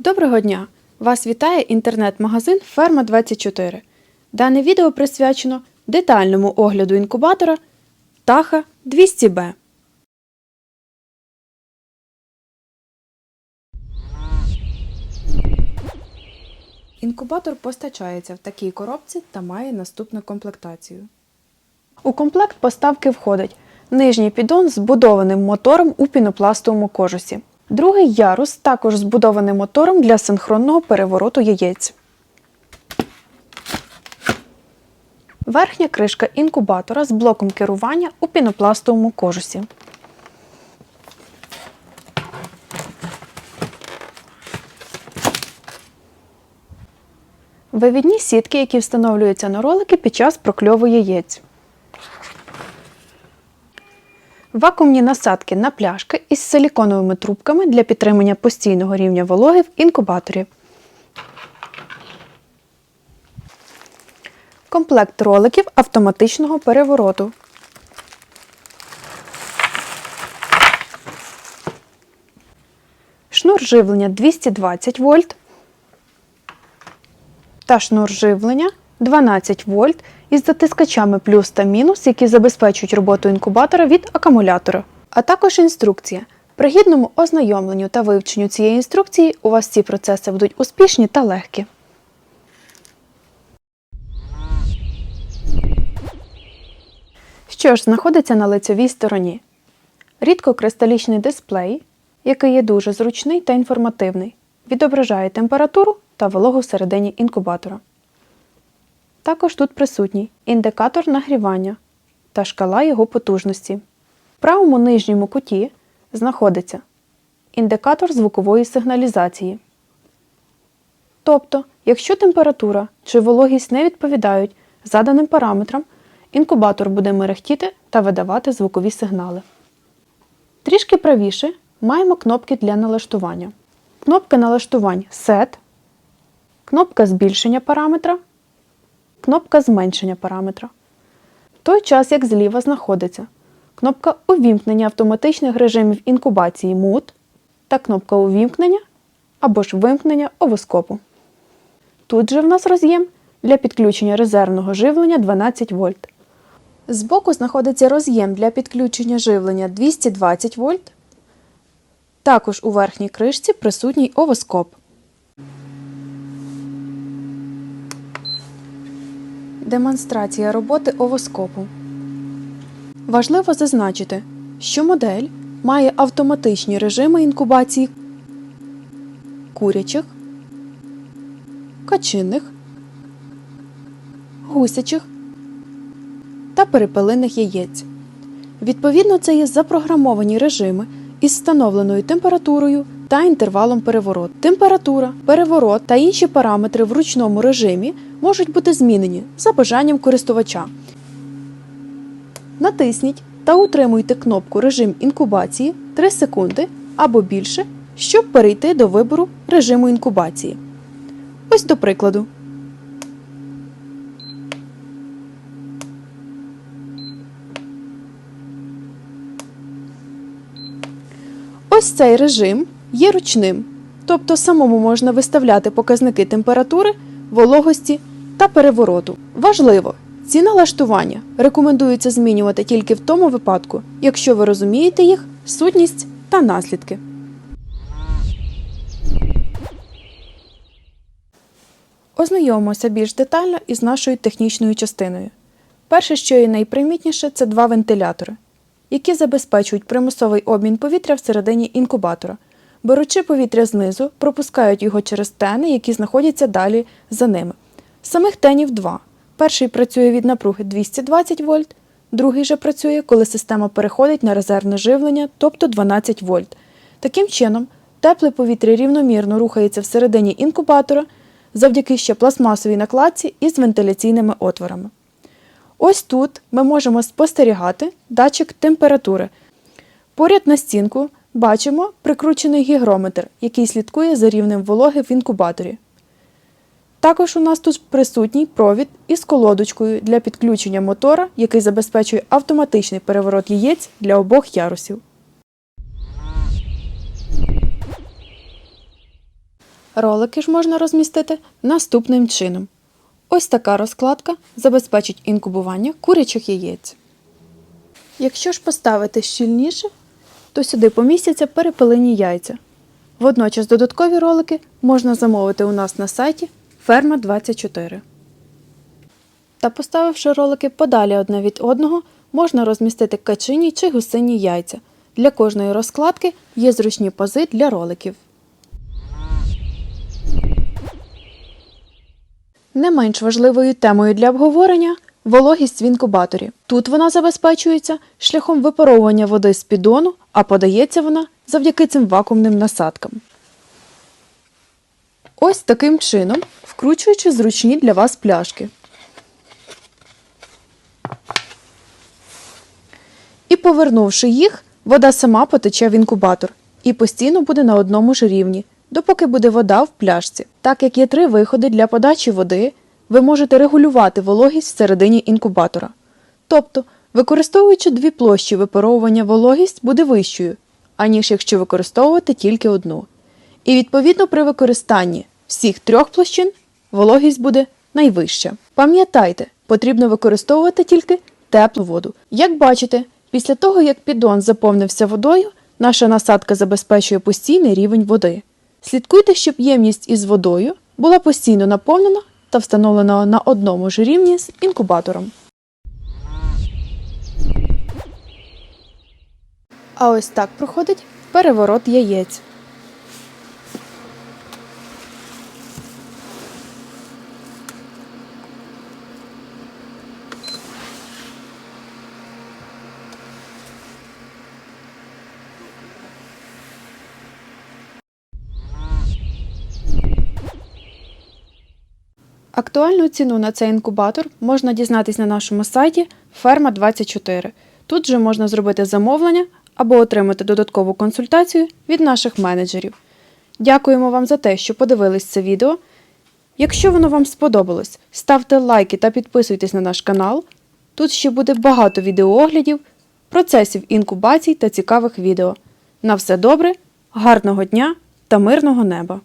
Доброго дня! Вас вітає інтернет-магазин Ферма 24. Дане відео присвячено детальному огляду інкубатора Таха 200B. Інкубатор постачається в такій коробці та має наступну комплектацію. У комплект поставки входить нижній піддон з збудованим мотором у пінопластовому кожусі. Другий ярус також збудований мотором для синхронного перевороту яєць. Верхня кришка інкубатора з блоком керування у пінопластовому кожусі. Вивідні сітки, які встановлюються на ролики під час прокльову яєць. Вакуумні насадки на пляшки із силіконовими трубками для підтримання постійного рівня вологи в інкубаторі. Комплект роликів автоматичного перевороту. Шнур живлення 220 вольт та шнур живлення 12 вольт із затискачами плюс та мінус, які забезпечують роботу інкубатора від акумулятора. А також інструкція. При гідному ознайомленню та вивченню цієї інструкції у вас ці процеси будуть успішні та легкі. Що ж знаходиться на лицевій стороні? Рідкокристалічний дисплей, який є дуже зручний та інформативний, відображає температуру та вологу всередині інкубатора. Також тут присутній індикатор нагрівання та шкала його потужності. В правому нижньому куті знаходиться індикатор звукової сигналізації. Тобто, якщо температура чи вологість не відповідають заданим параметрам, інкубатор буде мерехтіти та видавати звукові сигнали. Трішки правіше маємо кнопки для налаштування. Кнопка налаштувань Set, кнопка збільшення параметра, кнопка зменшення параметра. В той час, як зліва знаходиться кнопка увімкнення автоматичних режимів інкубації Mood та кнопка увімкнення або ж вимкнення овоскопу. Тут же в нас роз'єм для підключення резервного живлення 12 вольт. Збоку знаходиться роз'єм для підключення живлення 220 вольт. Також у верхній кришці присутній овоскоп. Демонстрація роботи овоскопу. Важливо зазначити, що модель має автоматичні режими інкубації курячих, качинних, гусячих та перепелиних яєць. Відповідно, це є запрограмовані режими із встановленою температурою та інтервалом перевороту. Температура, переворот та інші параметри в ручному режимі можуть бути змінені за бажанням користувача. Натисніть та утримуйте кнопку Режим інкубації 3 секунди або більше, щоб перейти до вибору режиму інкубації. Ось до прикладу. Ось цей режим є ручним, тобто самому можна виставляти показники температури, вологості та перевороту. Важливо! Ці налаштування рекомендується змінювати тільки в тому випадку, якщо ви розумієте їх сутність та наслідки. Ознайомимося більш детально із нашою технічною частиною. Перше, що є найпримітніше, це два вентилятори, які забезпечують примусовий обмін повітря всередині інкубатора. Беручи повітря знизу, пропускають його через тени, які знаходяться далі за ними. Самих тенів два. Перший працює від напруги 220 вольт, другий же працює, коли система переходить на резервне живлення, тобто 12 вольт. Таким чином, тепле повітря рівномірно рухається всередині інкубатора завдяки ще пластмасовій накладці із вентиляційними отворами. Ось тут ми можемо спостерігати датчик температури. Поряд на стінку бачимо прикручений гігрометр, який слідкує за рівнем вологи в інкубаторі. Також у нас тут присутній провід із колодочкою для підключення мотора, який забезпечує автоматичний переворот яєць для обох ярусів. Ролики ж можна розмістити наступним чином. Ось така розкладка забезпечить інкубування курячих яєць. Якщо ж поставити щільніше, то сюди помістяться перепелині яйця. Водночас додаткові ролики можна замовити у нас на сайті Ферма 24. Та поставивши ролики подалі одне від одного, можна розмістити качині чи гусині яйця. Для кожної розкладки є зручні пози для роликів. Не менш важливою темою для обговорення вологість в інкубаторі. Тут вона забезпечується шляхом випаровування води з піддону, а подається вона завдяки цим вакуумним насадкам. Ось таким чином, вкручуючи зручні для вас пляшки. І повернувши їх, вода сама потече в інкубатор і постійно буде на одному ж рівні, допоки буде вода в пляшці. Так як є три виходи для подачі води, ви можете регулювати вологість всередині інкубатора. Тобто, використовуючи дві площі випаровування вологість буде вищою, аніж якщо використовувати тільки одну. І відповідно при використанні всіх трьох площин вологість буде найвища. Пам'ятайте, потрібно використовувати тільки теплу воду. Як бачите, після того як піддон заповнився водою, наша насадка забезпечує постійний рівень води. Слідкуйте, щоб ємність із водою була постійно наповнена та встановленого на одному ж рівні з інкубатором. А ось так проходить переворот яєць. Актуальну ціну на цей інкубатор можна дізнатись на нашому сайті Ферма 24. Тут же можна зробити замовлення або отримати додаткову консультацію від наших менеджерів. Дякуємо вам за те, що подивились це відео. Якщо воно вам сподобалось, ставте лайки та підписуйтесь на наш канал. Тут ще буде багато відеооглядів, процесів інкубацій та цікавих відео. На все добре, гарного дня та мирного неба!